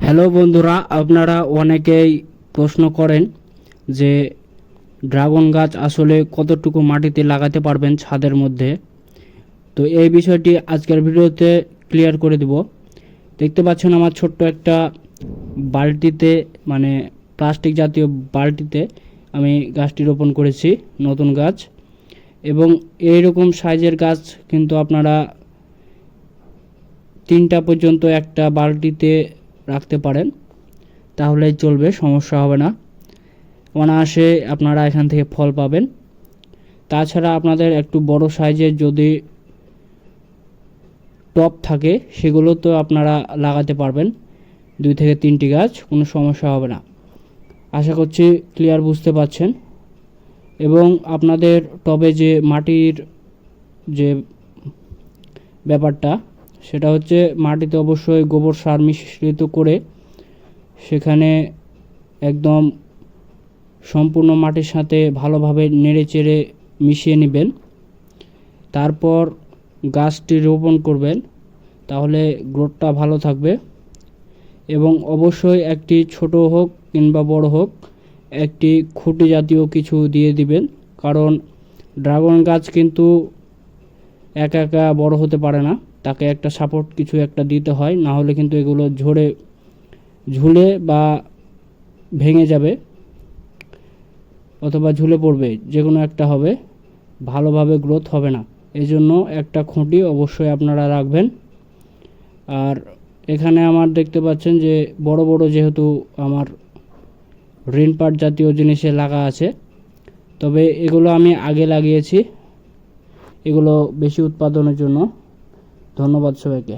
Hello বন্ধুরা, আপনারা অনেকেই প্রশ্ন করেন যে ড্রাগন গাছ আসলে কতটুকু মাটিতে লাগাতে পারবেন ছাদের মধ্যে। তো এই বিষয়টি আজকের ভিডিওতে ক্লিয়ার করে দিব। দেখতে পাচ্ছেন আমার ছোট্ট একটা বালতিতে মানে প্লাস্টিক জাতীয় বালতিতে আমি গাছটি রোপণ করেছি, নতুন গাছ। এবং এইরকম সাইজের গাছ কিন্তু আপনারা তিনটা পর্যন্ত একটা বালতিতে রাখতে পারেন তাহলে চলবে, সমস্যা হবে না। অনায়াসে আপনারা এখান থেকে ফল পাবেন। তাছাড়া আপনাদের একটু বড় সাইজের যদি টপ থাকে, সেগুলো তো আপনারা লাগাতে পারবেন। দুই থেকে তিনটি গাছ, কোনো সমস্যা হবে না। আশা করছি ক্লিয়ার বুঝতে পারছেন। এবং আপনাদের টবে যে মাটির যে ব্যাপারটা সেটা হচ্ছে মাটিতে অবশ্যই গোবর সার মিশ্রিত করে সেখানে একদম সম্পূর্ণ মাটির সাথে ভালোভাবে নেড়ে চেড়ে মিশিয়ে নেবেন। তারপর গাছটি রোপণ করবেন, তাহলে গ্রোথটা ভালো থাকবে। এবং অবশ্যই একটি ছোট হোক কিংবা বড় হোক, একটি খুঁটি জাতীয় কিছু দিয়ে দিবেন। কারণ ড্রাগন গাছ কিন্তু একা একা বড় হতে পারে না। তাকে একটা সাপোর্ট কিছু একটা দিতে হয়, না হলে কিন্তু এগুলো ঝরে, ঝুলে বা ভেঙে যাবে অথবা ঝুলে পড়বে যে কোনো একটা হবে। ভালোভাবে গ্রোথ হবে না। এই জন্য একটা খুঁটি অবশ্যই আপনারা রাখবেন। আর এখানে আমার দেখতে পাচ্ছেন যে, বড় বড় যেহেতু আমার রেন পাট জাতীয় জিনিসে লাগা আছে, তবে এগুলো আমি আগে লাগিয়েছি। এগুলো বেশি উৎপাদনের জন্য। ধন্যবাদ সবাইকে।